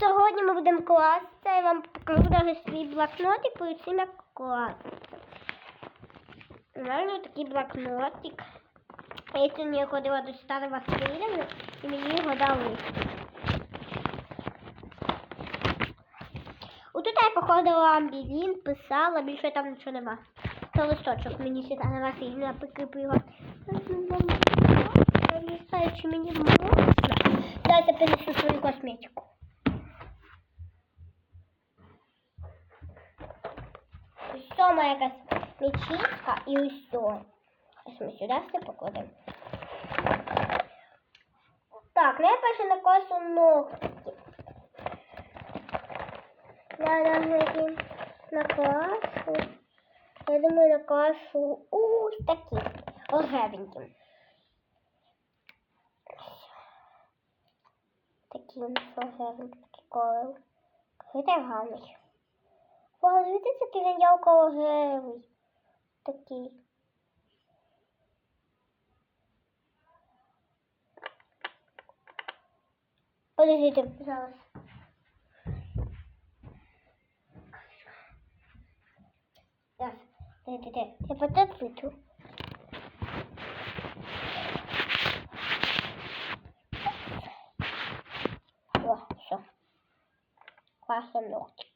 сьогодні ми будемо класти. Я вам покажу даже свій блокнотик, цим як класти. У мене такий блокнотик. Я сьогодні ходила до старого Василя, і мені його дали. Отут я походила амбілін, писала, більше там нічого нема. Це листочок мені Світлана Васильівна прикріпила. Я не знаю, чи мені можна. Я принесу свою косметику. Ось це моя косметичка і ось це. Ось ми сюди все покладемо. Так, ну я перше накосу ногті. Я навіть накласу. Я думаю, накласу ось таким. Рожевеньким. Таким рожевеньким. Такий колор. Какой-то гарний. Вау, дивіться, який він ялко рожевий. Такий. Подождите, зараз. Зараз. Дайте, я потім витру. О, все. Ногтики.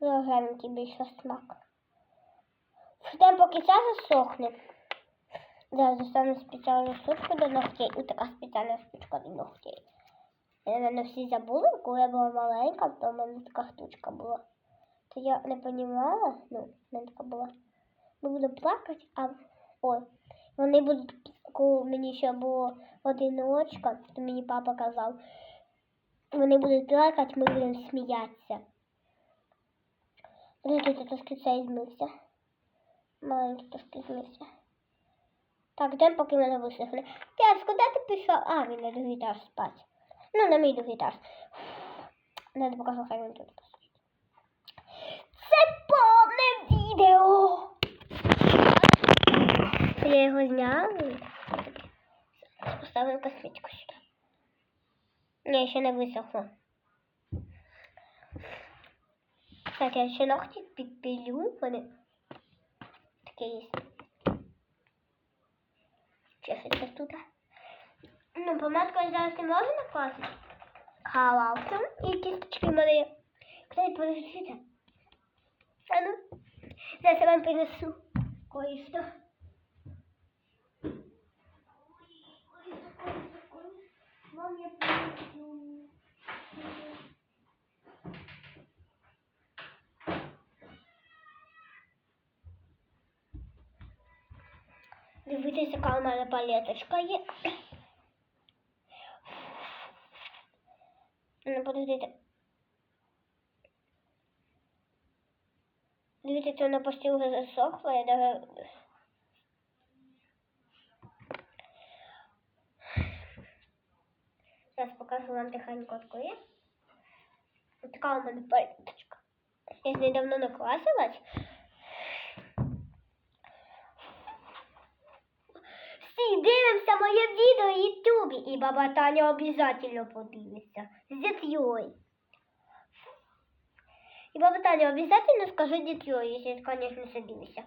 Рожевенький більше смак. Ждемо, поки ця засохне. Зараз достану спеціальну штучку до ногтей. Ось така спеціальна штучка до ногтей. Я, наверное, всі забули, коли я була маленька, то в мене така штучка була. То я не розуміла, ну, в мене така була. Ми будемо плакати, а ой, вони будуть, коли мені ще було одиночка, то мені папа казав, вони будуть плакати, ми будемо сміятися. Подождите, трошки цей змився. Маленький трошки змився. Так, де поки мене висохне. П'ять, куди ти пішов? А, він на другий етаж спать. Ну, на мій другий етаж. Надо покажу, хай він тут посидить. Це повне відео! Я його зняла. Поставлю косметику сюди. Ні, ще не висохло. Кстати, я ще ногти підпилю. Вони таке є. Чешеться тут. Ну, помадку я зараз не можу накласти. Халавцем і кісточки мене. Кстати, подождите. А ну, зараз я вам принесу кое-що. Вам я принесу. Дивіться, яка у мене палеточка є. Ну, подождите. Дивіться, це вона почти вже засохла, я даже... Зараз покажу вам тихенько открою. Ось така у мене палеточка. Я з нею давно накласилась. Всі дивимося моє відео в Ютубі, і баба Таня обов'язково подивиться. З дітьою. І баба Таня обов'язково скажи дітьою, якщо, звісно, все дивишся.